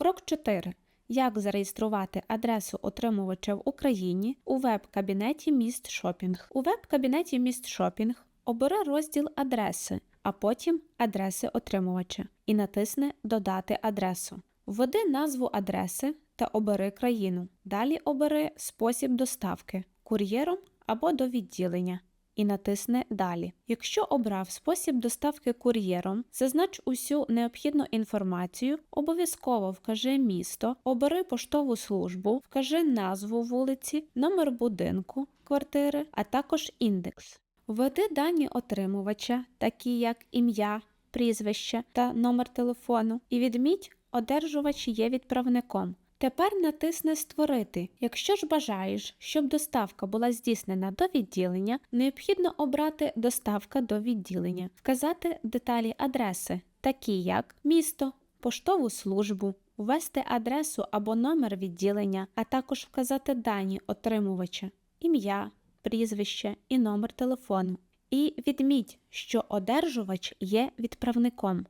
Крок 4. Як зареєструвати адресу отримувача в Україні у веб-кабінеті Міст Шопінг. У веб-кабінеті Міст Шопінг обери розділ адреси, а потім адреси отримувача і натисни Додати адресу. Введи назву адреси та обери країну. Далі обери спосіб доставки кур'єром або до відділення і натисни Далі. Якщо обрав спосіб доставки кур'єром, зазнач усю необхідну інформацію, обов'язково вкажи місто, обери поштову службу, вкажи назву вулиці, номер будинку, квартири, а також індекс. Введи дані отримувача, такі як ім'я, прізвище та номер телефону, і відміть, одержувач є відправником. Тепер натисни Створити. Якщо ж бажаєш, щоб доставка була здійснена до відділення, необхідно обрати Доставка до відділення, вказати деталі адреси, такі як місто, поштову службу, ввести адресу або номер відділення, а також вказати дані отримувача, ім'я, прізвище і номер телефону. І відміть, що одержувач є відправником.